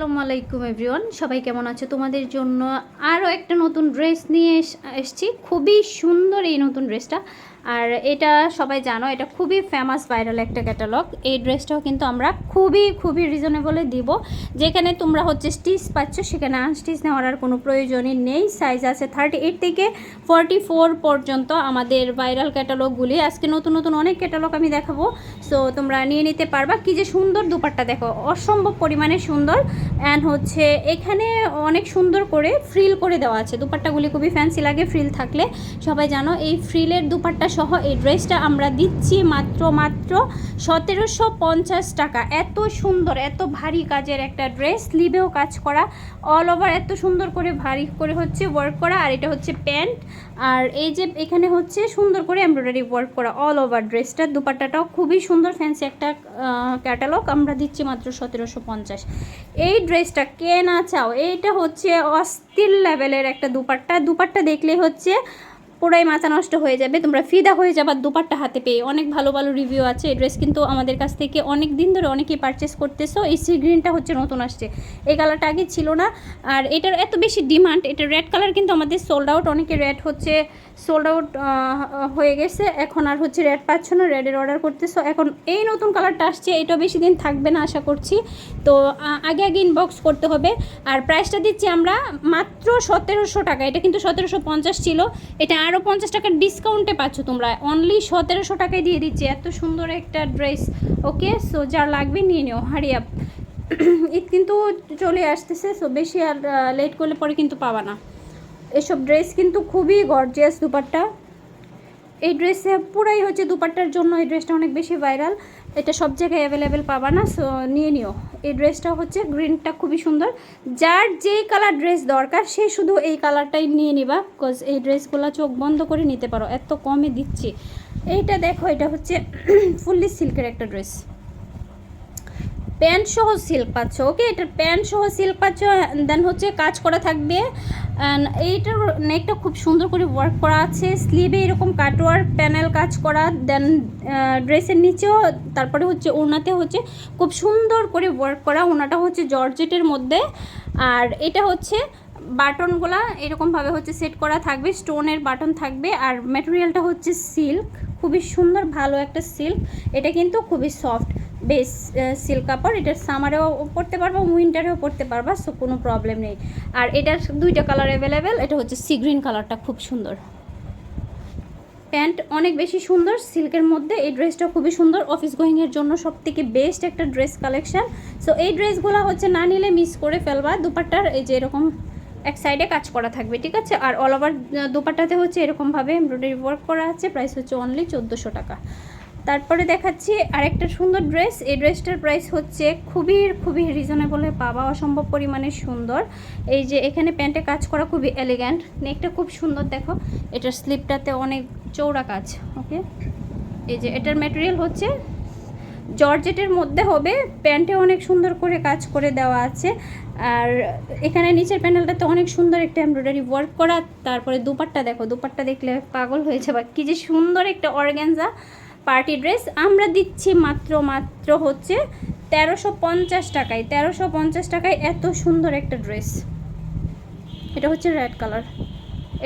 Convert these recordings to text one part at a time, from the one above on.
আসসালামু আলাইকুম এভরিওয়ান, সবাই কেমন আছো? তোমাদের জন্য আরও একটা নতুন ড্রেস নিয়ে এস- এসছি। খুবই সুন্দর এই নতুন ড্রেসটা। আর এটা সবাই জানো, এটা খুবই ফেমাস ভাইরাল একটা ক্যাটালগ এই ড্রেসটাও কিন্তু আমরা খুবই খুবই রিজনেবলে দিব। যেখানে তোমরা হচ্ছে স্টিচ পাচ্ছ, সেখানে আনস্টিচ নেওয়ার আর কোনো প্রয়োজনই নেই। সাইজ আছে থার্টি এইট থেকে ফর্টি ফোর পর্যন্ত আমাদের ভাইরাল ক্যাটালগুলি আজকে নতুন নতুন অনেক ক্যাটালগ আমি দেখাবো। সো তোমরা নিয়ে নিতে পারবা। কি যে সুন্দর দুপাট্টা, দেখো, অসম্ভব পরিমাণে সুন্দর। অ্যান্ড হচ্ছে এখানে অনেক সুন্দর করে ফ্রিল করে দেওয়া আছে। দুপাট্টাগুলি খুবই ফ্যান্সি লাগে ফ্রিল থাকলে। সবাই জানো, এই ফ্রিলের দুপাট্টা সহ এই ড্রেসটা আমরা দিচ্ছি মাত্র মাত্র সতেরোশো পঞ্চাশ টাকা। এত সুন্দর, এত ভারী কাজের একটা ড্রেস স্লিভেও কাজ করা অল ওভার এত সুন্দর করে ভারী করে হচ্ছে ওয়ার্ক করা, আর এটা হচ্ছে প্যান্ট। আর এই যে এখানে হচ্ছে সুন্দর করে এমব্রয়ডারি ওয়ার্ক করা অল ওভার ড্রেসটার দুপাট্টাটাও খুবই সুন্দর ফ্যান্সি একটা ক্যাটালগ আমরা দিচ্ছি মাত্র সতেরোশো পঞ্চাশ। এই ড্রেসটা কে না চাও, এইটা হচ্ছে অস্থির লেভেলের একটা দুপাট্টা। দুপাট্টা দেখলেই হচ্ছে পুরাই মাথা নষ্ট হয়ে যাবে, তোমরা ফিদা হয়ে যাবার দুপাট্টা হাতে পেয়ে। অনেক ভালো ভালো রিভিউ আছে এই ড্রেস কিন্তু আমাদের কাছ থেকে অনেক দিন ধরে অনেকেই পারচেস করতেছো, এই সি গ্রিনটা হচ্ছে নতুন আসছে। এই কালারটা আগে ছিল না, আর এটার এত বেশি ডিমান্ড এটা রেড কালার কিন্তু আমাদের সোল্ড আউট অনেকে রেড হচ্ছে সোল্ড আউট হয়ে গেছে, এখন আর হচ্ছে রেড পাচ্ছ না রেডের অর্ডার করতেছো। এখন এই নতুন কালারটা আসছে, এটা বেশি দিন থাকবে না আশা করছি। তো আগে আগে ইনবক্স করতে হবে, আর প্রাইসটা দিচ্ছি আমরা মাত্র সতেরোশো টাকা, এটা কিন্তু সতেরোশো পঞ্চাশ ছিল, এটা আরও পঞ্চাশ টাকার ডিসকাউন্টে পাচ্ছ তোমরা। অনলি সতেরোশো টাকায় দিয়ে দিচ্ছি। এত সুন্দর একটা ড্রেস ওকে সো যার লাগবে নিয়ে নিও। হারিয়া ঈদ কিন্তু চলে আসতেছে সো বেশি আর লেট করলে পরে কিন্তু পাবা না। এসব ড্রেস কিন্তু খুবই গর্জিয়াস দুপাট্টা। এই ড্রেসে পুরাই হচ্ছে দুপাট্টার জন্য এই ড্রেসটা অনেক বেশি ভাইরাল। এটা সব জায়গায় অ্যাভেলেবেল পাবা না সো নিয়ে নিও। এই ড্রেসটা হচ্ছে গ্রিনটা খুবই সুন্দর। যার যেই কালার ড্রেস দরকার, সে শুধু এই কালারটাই নিয়ে নিবা বিকজ এই ড্রেসগুলো চোখ বন্ধ করে নিতে পারো। এত কমে দিচ্ছি। এইটা দেখো, এটা হচ্ছে ফুললি সিল্কের একটা ড্রেস প্যান্ট সহ সিল্ক পাচ্ছ ওকে এটার প্যান্ট সহ সিল্ক পাচ্ছ দেন হচ্ছে কাজ করা থাকবে। এইটার নেকটা খুব সুন্দর করে ওয়ার্ক করা আছে। স্লিভে এরকম কাটওয়ার প্যানেল কাজ করা দেন ড্রেসের নিচেও, তারপরে হচ্ছে ওড়নাতে হচ্ছে খুব সুন্দর করে ওয়ার্ক করা। ওনাটা হচ্ছে জর্জেটের মধ্যে। আর এটা হচ্ছে বাটনগুলা এরকমভাবে হচ্ছে সেট করা থাকবে। স্টোনের বাটন থাকবে। আর ম্যাটেরিয়ালটা হচ্ছে সিল্ক খুবই সুন্দর, ভালো একটা সিল্ক এটা কিন্তু খুবই সফট বেস সিল্ক কাপড়, এটার সামারেও পরতে পারবা উইন্টারেও পরতে পারবা সো কোনো প্রবলেম নেই। আর এটার দুইটা কালার অ্যাভেলেবেল এটা হচ্ছে সি গ্রিন কালারটা খুব সুন্দর। প্যান্ট অনেক বেশি সুন্দর সিল্কের মধ্যে এই ড্রেসটা খুবই সুন্দর। অফিস গোয়িংয়ের জন্য সব থেকে বেস্ট একটা ড্রেস কালেকশন সো এই ড্রেসগুলো হচ্ছে না নিলে মিস করে ফেলবা। দুপাট্টার এই যে এরকম এক সাইডে কাজ করা থাকবে, ঠিক আছে? আর অল ওভার দুপাট্টাতে হচ্ছে এরকমভাবে এমব্রয়ডারি ওয়ার্ক করা আছে। প্রাইস হচ্ছে অনলি চোদ্দোশো টাকা। তারপরে দেখাচ্ছি আরেকটা সুন্দর ড্রেস। এই ড্রেসটার প্রাইস হচ্ছে খুবই খুবই রিজনেবলে পাওয়া অসম্ভব পরিমাণে সুন্দর। এই যে এখানে প্যান্টে কাজ করা খুবই এলিগ্যান্ট নেকটা খুব সুন্দর, দেখো। এটার স্লিপটাতে অনেক চৌড়া কাজ ওকে এই যে এটার ম্যাটেরিয়াল হচ্ছে জর্জেটের মধ্যে হবে। প্যান্টে অনেক সুন্দর করে কাজ করে দেওয়া আছে। আর এখানে নিচের প্যানেলটাতে অনেক সুন্দর একটা এমব্রয়ডারি ওয়ার্ক করা। তারপরে দুপাট্টা দেখো, দুপাট্টা দেখলে পাগল হয়ে যাবে। কি যে সুন্দর একটা অর্গ্যানজা পার্টি ড্রেস, আমরা দিচ্ছি মাত্র মাত্র হচ্ছে তেরোশো পঞ্চাশ টাকায়। তেরোশো পঞ্চাশ টাকায় এত সুন্দর একটা ড্রেস। এটা হচ্ছে রেড কালার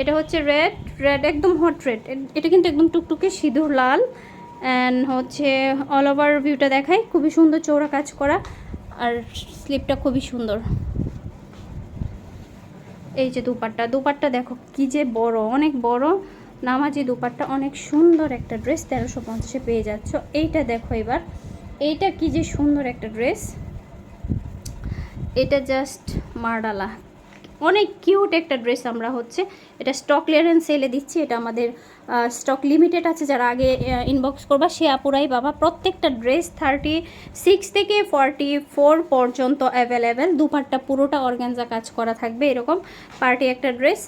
এটা হচ্ছে রেড রেড একদম হট রেড এটা কিন্তু একদম টুকটুকে সিঁদুর লাল অ্যান্ড হচ্ছে অল ওভার ভিউটা দেখাই খুবই সুন্দর চৌড়া কাজ করা আর স্লিপটা খুবই সুন্দর। এই যে দুপাট্টা দুপাট্টা দেখো কি যে বড়, অনেক বড়। নামাজি দুপাট্টা অনেক সুন্দর একটা ড্রেস তেরোশো পঞ্চাশে পেয়ে যাচ্ছ। এইটা দেখো এবার। এইটা কি যে সুন্দর একটা ড্রেস এটা জাস্ট মার্ডালা। অনেক কিউট একটা ড্রেস আমরা হচ্ছে। এটা স্টক ক্লিয়ারেন্স সেলে দিচ্ছি। এটা আমাদের স্টক লিমিটেড আছে। যারা আগে ইনবক্স করবা, সে আপুরাই বাবা প্রত্যেকটা ড্রেস থার্টি সিক্স থেকে ফর্টি ফোর পর্যন্ত অ্যাভেলেবেল দুপাট্টা পুরোটা অর্গ্যানজা কাজ করা থাকবে এরকম। পার্টি একটা ড্রেস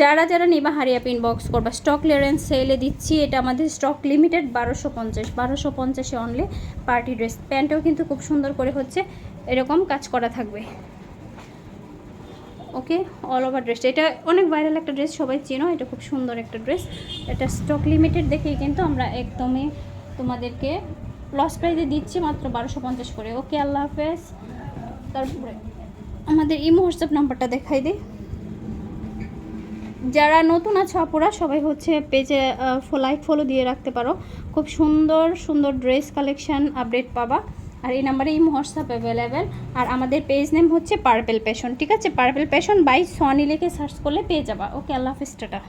যারা যারা নিবা হারিয়াপ ইনবক্স করবা স্টক ক্লিয়ারেন্স সেলে দিচ্ছি, এটা আমাদের স্টক লিমিটেড বারোশো পঞ্চাশ, বারোশো পঞ্চাশে অনলি পার্টি ড্রেস প্যান্টও কিন্তু খুব সুন্দর করে হচ্ছে, এরকম কাজ করা থাকবে। ওকে অল ওভার ড্রেসটা এটা অনেক ভাইরাল একটা ড্রেস সবাই চেনো, এটা খুব সুন্দর একটা ড্রেস এটা স্টক লিমিটেড দেখেই কিন্তু আমরা একদমই তোমাদেরকে লস প্রাইজে দিচ্ছি মাত্র বারোশো পঞ্চাশ করে। ওকে আল্লাহ হাফেজ। তারপরে আমাদের ইমো হোয়াটসঅ্যাপ নাম্বারটা দেখাই দিই। যারা নতুন আছে আপুরা, সবাই হচ্ছে পেজে লাইক ফলো দিয়ে রাখতে পারো। খুব সুন্দর সুন্দর ড্রেস কালেকশান আপডেট পাবা। আর এই নাম্বারে এই হোয়াটসঅ্যাপ অ্যাভেলেবেল আর আমাদের পেজ নেম হচ্ছে পার্পেল প্যাশন ঠিক আছে? পার্পেল প্যাশন বাই সনি লিখে সার্চ করলে পেয়ে যাবা। ওকে আল্লাহ হাফিজ, টাটা।